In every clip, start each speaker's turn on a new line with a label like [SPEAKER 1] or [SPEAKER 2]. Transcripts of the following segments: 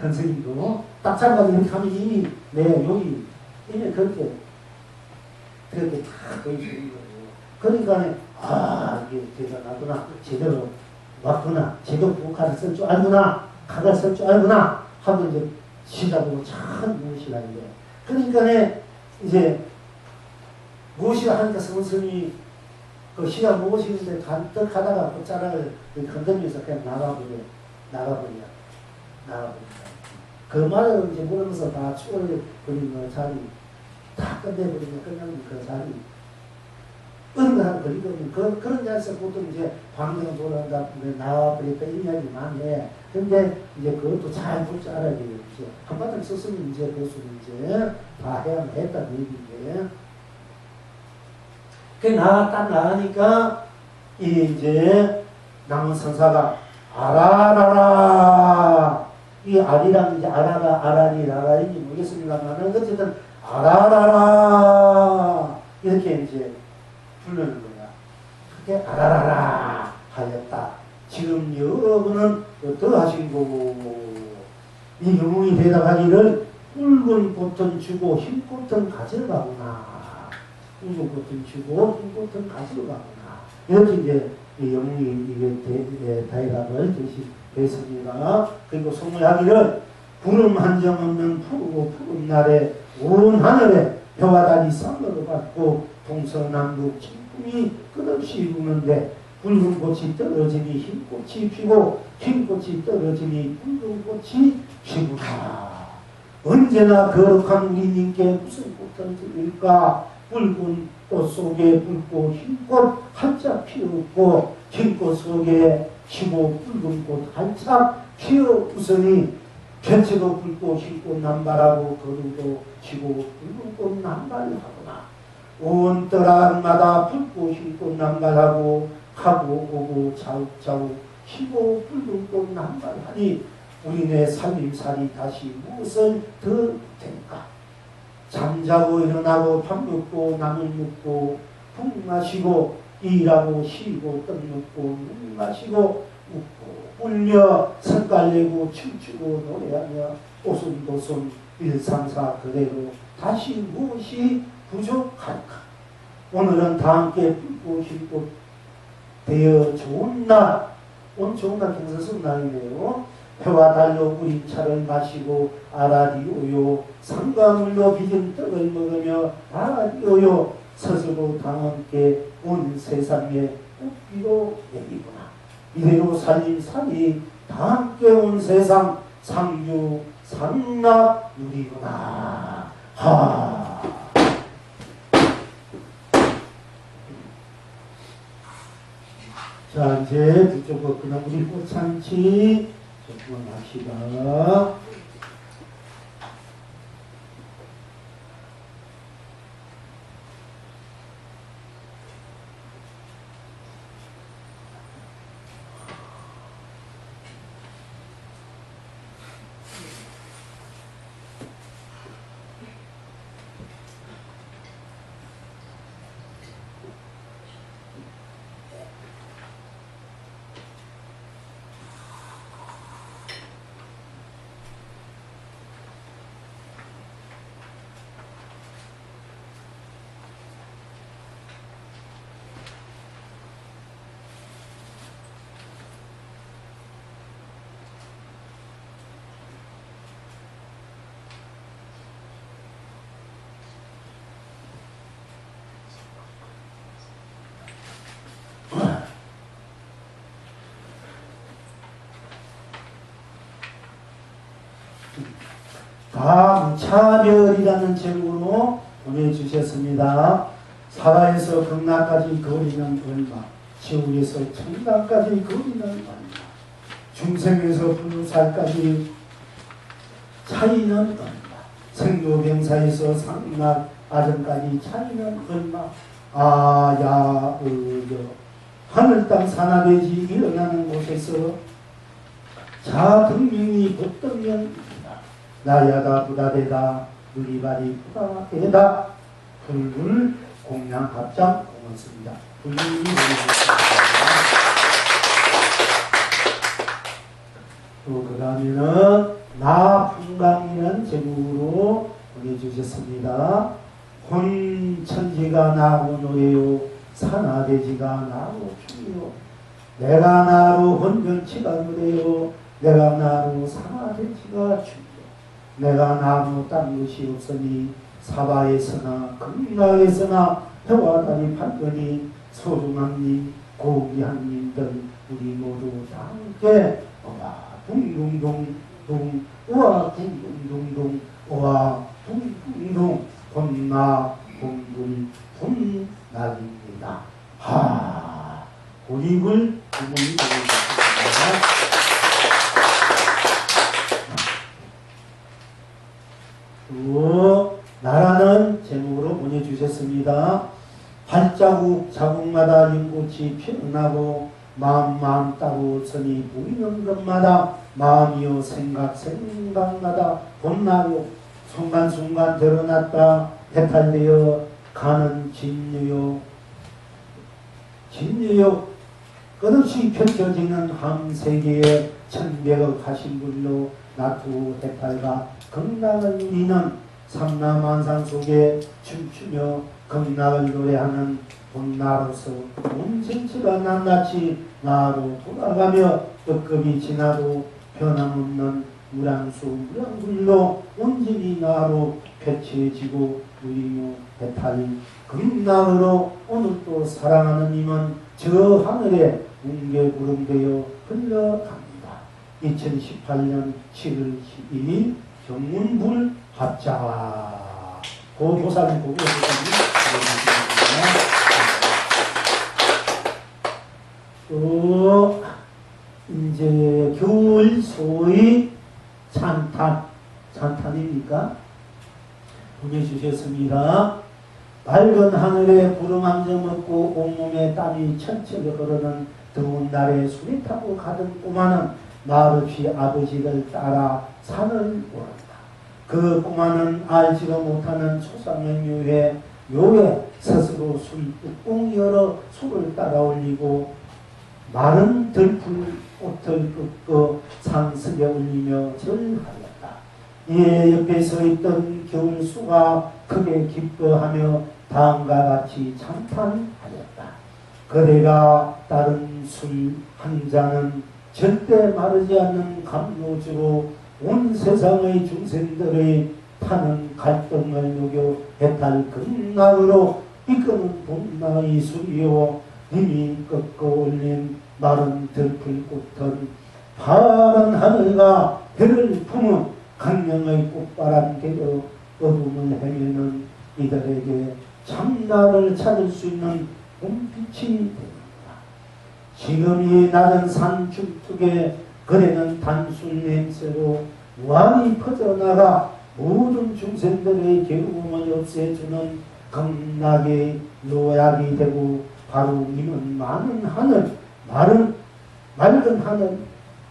[SPEAKER 1] 컨셉이고 딱 잡아서 이렇게 하면 이미 내 여기 이미 그렇게 그렇게 다 보여주는 거예요. 그러니까 아 이게 대단하구나. 제대로 왔구나. 제대로 국화를 쓸줄 알구나. 각을 쓸줄 알구나. 하고 이제 시작으로 참 무엇이라 이게 그러니까 이제 무엇이라 하니까 성스님이 그 시가 무엇이는데 간뜩 하다가 그 짜라를 건드리면서 그냥 나가버려. 나가버려. 나가버려 그 말을 이제 물으면서 다 추월 그리는 자리 다 끝내버리면 끝나는 그 자리. 어느 거 하나 걸리거든 그, 그런 자리에서 보통 이제 광경 돌아온다 나와버렸다 이 이야기 많이 해. 근데 이제 그것도 잘 볼 줄 알아야 이제 한바탕 썼으면 이제 그것을 이제 다 해야 했다는 얘기인데. 그 나가 딱 나가니까 이 이제 남은 선사가 아라라라 이 아리랑 이제 아라라 아라리 라라인지 모르겠습니다만은 어쨌든 아라라라 이렇게 이제 부르는 거야. 그게 아라라라 하였다. 지금 여러분은 더 하신 거고 이 영웅이 대답하기를 붉은 꽃은 주고 흰 꽃은 가져가구나. 붉은 꽃은 주고 흰 꽃은 가져가구나. 이렇게 이제 이 영웅이 이게 대- 대- 대답을 대시 했습니다. 그리고 소문하기를 구름 한점 없는 푸르고 푸른 날에 온 하늘에 벼와 달이 쌍으로 받고 동서남북 진풍이 끝없이 부는데 붉은 꽃이 떨어지니 흰 꽃이 피고 흰 꽃이 떨어지니 붉은 꽃이 피구나. 언제나 거룩한 우리님께 무슨 꽃을 드릴까? 붉은 꽃 속에 붉고 흰꽃 한짝 피었고 흰꽃 속에 피고 붉은 꽃 한짝 피었으니 전체도 붉고 흰꽃 남발하고 거루도 지고 붉은 꽃 남발하구나. 온 떠락마다 붉고 흰꽃 남발하고 가고 오고 자욱자욱 희고 붉은 꽃 남발하니 우리네 살림살이 다시 무엇을 더 될까? 잠자고 일어나고 밥 먹고 나물 먹고 푹 마시고 일하고 쉬고 떡 먹고 물 마시고 웃고 울며 성깔 내고 춤추고 노래하며 오순도순 일상사 그대로 다시 무엇이 부족할까? 오늘은 다 함께 붉고 흰고 되어 좋은 날, 오늘 좋은 날 경사성 날이네요. 해와 달로 우리 차를 마시고 아라리오요 상과물로 빚은 떡을 먹으며 아라리오요 스스로 다 함께 온 세상에 웃기로 내리구나. 이대로 살림살이 다 함께 온 세상 상유 상락 누리구나. 하. 자 이제 북쪽으로 그냥 우리 꽃잔치 조금 합시다. 다 무차별이라는 제목으로 보내주셨습니다. 사라에서 극락까지 거리는 얼마, 지옥에서 천당까지 거리는 얼마, 중생에서 불살까지 차이는 얼마, 생로병사에서 상락 아정까지 차이는 얼마, 아야 의여 하늘 땅 산하대지 일어나는 곳에서 자등명이 복등명이다. 나야다 부다대다. 누리바리 부다대다. 불불 공양 합장 고맙습니다. 불불이 또 그다음에는 나 풍강이라는 제목으로 보내주셨습니다. 혼 천지가 나고 노래요. 산하대지가 나고 춤이요. 내가 나로 혼전치가 노래요. 내가 나로 산하대지가 춤이요 내가 나무 딴 것이 없으니 사바에서나 극락에서나 해와 달이 밝으니 소중한 님 고귀한 님들 우리 모두 다 함께 우와 둥둥둥 둥 우와 둥둥둥둥 우와 둥둥둥 봄나 봄불 봄날입니다. 하 고립을 부모님 보내주셨습니다. 또 나라는 제목으로 보내주셨습니다. 발자국 자국마다 연꽃이 피어나고 마음 마음 따로 선이 보이는 것마다 마음이요 생각 생각마다 봄나요 순간순간 드러났다. 해탈되어 가는 진유요. 진유요. 끝없이 펼쳐지는 함 세계의 천백억 하신불로 나투 해탈과 극락을 누리는 삼라만상 속에 춤추며 극락을 노래하는 본나로서 온 전체가 낱낱이 나로 돌아가며 뜻급이 지나도 변함없는 무량수 무량불로 온전히 나로 펼쳐지고 누리며 해탈 극락으로 오늘 또 사랑하는 님은 저 하늘에 웅계구름되어 흘러갑니다. 2018년 7월 12일 경문불 합자 고조사님 고교사님 또 이제 겨울 소위 찬탄 찬탄입니까? 보내주셨습니다. 밝은 하늘에 구름 한 점 없고 온몸에 땀이 철철 흐르는 더운 날에 술이 타고 가던 꼬마는 말없이 아버지를 따라 산을 오른다. 그 꼬마는 알지도 못하는 초상명유에 묘에 스스로 술 뚜껑 열어 술을 따라 올리고 마른 들풀 옷을 긋고 상습에 올리며 절하였다. 이에 옆에 서 있던 겨울수가 크게 기뻐하며 다음과 같이 찬탄하였다. 그대가 따른 술 한 잔은 절대 마르지 않는 감로주로 온 세상의 중생들의 타는 갈등을 녹여 해탈 극락으로 이끄는 봄나의 님이 꺾어 올린 마른 들풀꽃은 파란 하늘과 별을 품은 강령의 꽃바람 개려 어둠을 헤매는 이들에게 참나를 찾을 수 있는 봄빛이. 지금 이 낮은 산 중턱에 그래는 단술 냄새로 무한히 퍼져나가 모든 중생들의 괴로움을 없애주는 극락의 노약이 되고 바로 님은 많은 하늘, 마른, 맑은 하늘,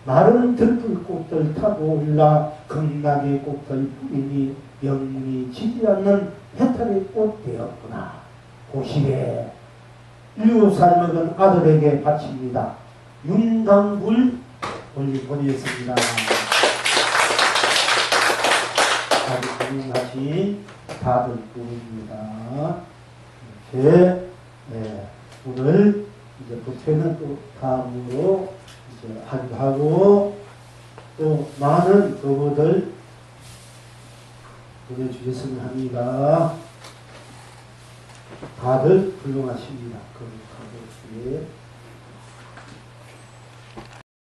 [SPEAKER 1] 마른 들풀꽃들 타고 올라 극락의 꽃들 뿌리니 영리 지지 않는 해탈의 꽃 되었구나. 고시에 일곱 살 먹은 아들에게 바칩니다. 윤강불 올리 보내겠습니다. 다들 꿈입니다. 이렇게 네, 오늘 이제 부채는 또 다음으로 이제 하기도 하고 또 많은 부부들 보내주셨으면 합니다. 다들 훌륭하십니다. 거룩하고 예.